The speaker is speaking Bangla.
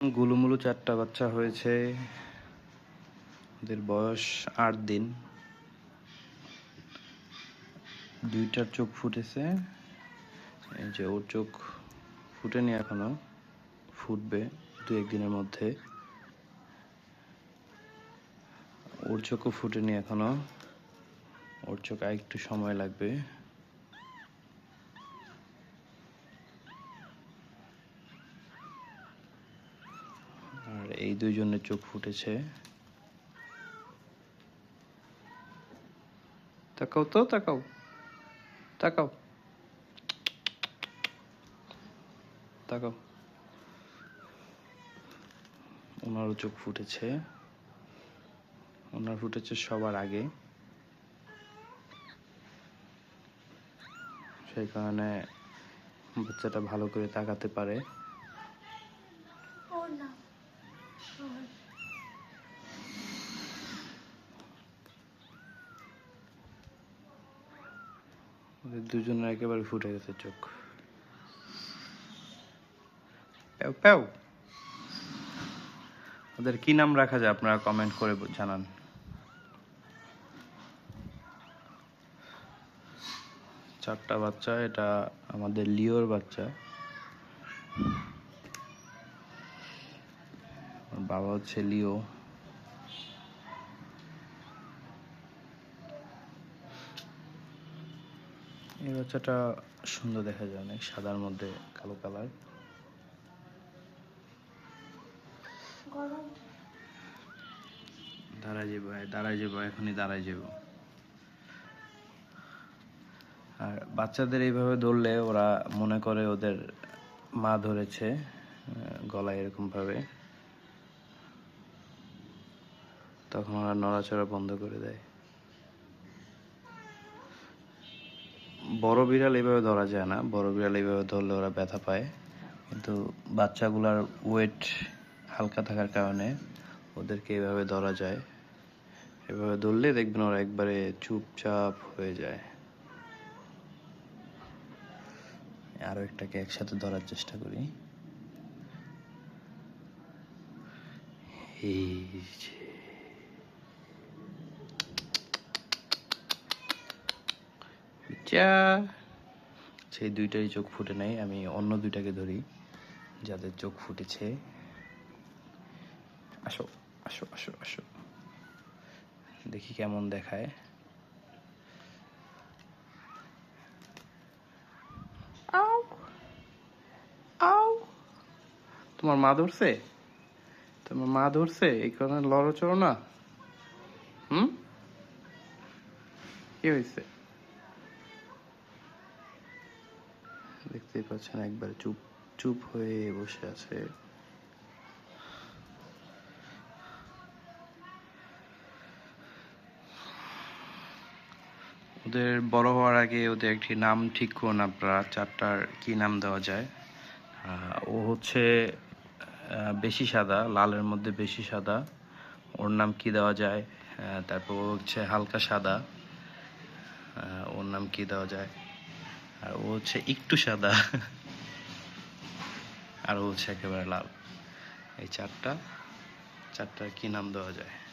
গুলুমুলু চারটা বাচ্চা হয়েছে। ওদের বয়স আট দিন। দুইটার চোখ ফুটেছে। এই যে ওর চোখ ফুটেনি এখনও, ফুটবে দু একদিনের মধ্যে। ওর চোখও ফুটেনি এখনও। ওর চোখ একটু সময় লাগবে। এই দুইজনের চোখ ফুটেছে। তাকাও তো, তাকাও। তাকাও। তাকাও। ওনারও চোখ ফুটেছে। ওনার ফুটেছে সবার আগে। সেই কারণে বাচ্চাটা ভালো করে তাকাতে পারে। ওদের দুজনের একেবারে ফুটে গেছে চোখ। প্যাও ওদের কি নাম রাখা যায় আপনারা কমেন্ট করে জানান। চারটা বাচ্চা, এটা আমাদের লিওর বাচ্চা। বাবা হচ্ছে লিও এই বাচ্চাটা সুন্দর দেখা যায় অনেক সাদার মধ্যে কালো কালার। দাঁড়ায় যাব হ্যাঁ, দাঁড়ায় যাব এখনই দাঁড়ায় যাব। আর বাচ্চাদের এইভাবে ধরলে ওরা মনে করে ওদের মা ধরেছে গলায় এরকম তখন ওরা নড়াচড়া বন্ধ করে দেয়। বড় বিড়াল এইভাবে ধরা যায় না। বড় বিড়াল এইভাবে ধরলে ওরা ব্যথা পায়। কিন্তু বাচ্চাগুলার ওয়েট হালকা থাকার কারণে ওদেরকে এভাবে ধরা যায়। এভাবে ধরলে দেখবেন ওরা একবারে চুপচাপ হয়ে যায়। আরও একটাকে একসাথে ধরার চেষ্টা করি। এই যে। সেই দুইটাই চোখ ফুটে নাই আমি অন্য দুইটাকে ধরি যাদের চোখ ফুটেছে। আসো আসো আসো আসো। দেখি কেমন দেখায়। আউ আউ তোমার মা ধরছে? তোমার মা ধরছে? এই কারণে লড়চড়ো না? হুম? কি হয়েছে দেখতেই পাচ্ছেন একবার চুপ চুপ হয়ে বসে আছে। ওদের বড় হওয়ার আগে ওদের একটি নাম ঠিক করুন আপনারা, চারটার কি নাম দেওয়া যায়? ও হচ্ছে বেশি সাদা, লালের মধ্যে বেশি সাদা। ওর নাম কি দেওয়া যায়? তারপর হচ্ছে হালকা সাদা। ওর নাম কি দেওয়া যায়? আর ও হচ্ছে একটু সাদা। আর ও হচ্ছে একেবারে লাল। এই চারটা, চারটার কি নাম দেওয়া যায়?